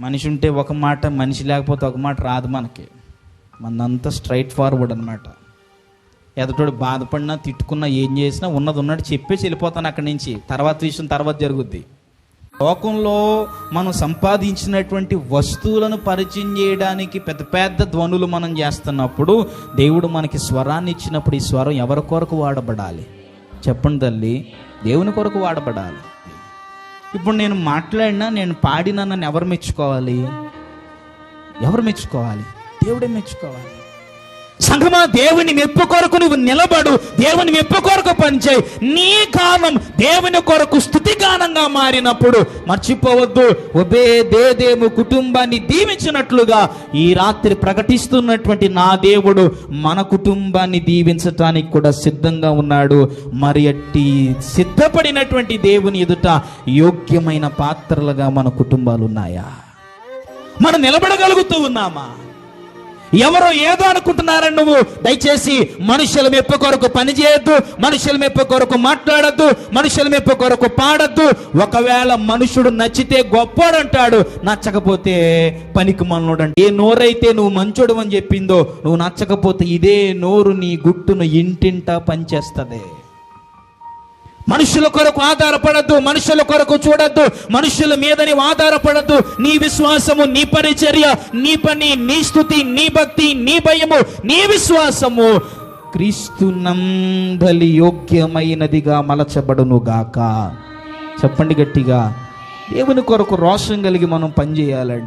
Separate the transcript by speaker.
Speaker 1: మనిషి ఉంటే ఒక మాట మనిషి లేకపోతే ఒక మాట రాదు మనకి. మనంతా స్ట్రైట్ ఫార్వర్డ్ అనమాట ఎదటోడు బాధపడినా తిట్టుకున్నా ఏం చేసినా ఉన్నది ఉన్నట్టు చెప్పేసి వెళ్ళిపోతాను అక్కడి నుంచి. తర్వాత విషయం తర్వాత జరుగుద్ది. లోకంలో మనం సంపాదించినటువంటి వస్తువులను పరిచయం చేయడానికి పెద్ద పెద్ద ధ్వనులు మనం చేస్తున్నప్పుడు దేవుడు మనకి స్వరాన్ని ఇచ్చినప్పుడు ఈ స్వరం ఎవరి కొరకు వాడబడాలి? చెప్పండి తల్లి దేవుని కొరకు వాడబడాలి. ఇప్పుడు నేను మాట్లాడినా నేను పాడినా నన్ను ఎవరు మెచ్చుకోవాలి? ఎవరు మెచ్చుకోవాలి? దేవుడే మెచ్చుకోవాలి. సంఘమా దేవుని మెప్పు కొరకు నువ్వు నిలబడు దేవుని మెప్పు కొరకు పనిచేయి. నీ కాలం దేవుని కొరకు స్థుతిగానంగా మారినప్పుడు మర్చిపోవద్దు. ఒబే దేదేము కుటుంబాన్ని దీవించినట్లుగా ఈ రాత్రి ప్రకటిస్తున్నటువంటి నా దేవుడు మన కుటుంబాన్ని దీవించటానికి కూడా సిద్ధంగా ఉన్నాడు. మరి అట్టి సిద్ధపడినటువంటి దేవుని ఎదుట యోగ్యమైన పాత్రలుగా మన కుటుంబాలు ఉన్నాయా? మనం నిలబడగలుగుతూ ఉన్నామా? ఎవరో ఏదో అనుకుంటున్నారని నువ్వు దయచేసి మనుషుల మెప్పు కొరకు పనిచేయద్దు మనుషుల మెప్పు కొరకు మాట్లాడద్దు మనుషుల మెప్పు కొరకు పాడద్దు. ఒకవేళ మనుషుడు నచ్చితే గొప్పోడు అంటాడు నచ్చకపోతే పనికి మనోడు ఏ నోరైతే నువ్వు మంచోడు అని చెప్పిందో నువ్వు నచ్చకపోతే ఇదే నోరు నీ గుట్టును ఇంటింటా పనిచేస్తుంది. మనుషుల కొరకు ఆధారపడద్దు మనుషుల కొరకు చూడద్దు మనుషుల మీద నీవు ఆధారపడద్దు. నీ విశ్వాసము నీ పరిచర్య నీ పని నీ స్థుతి నీ భక్తి నీ భయము నీ విశ్వాసము క్రీస్తు నందలి యోగ్యమైనదిగా మలచబడును గాక చెప్పండి గట్టిగా. దేవుని కొరకు రోషం కలిగి మనం పనిచేయాలండి.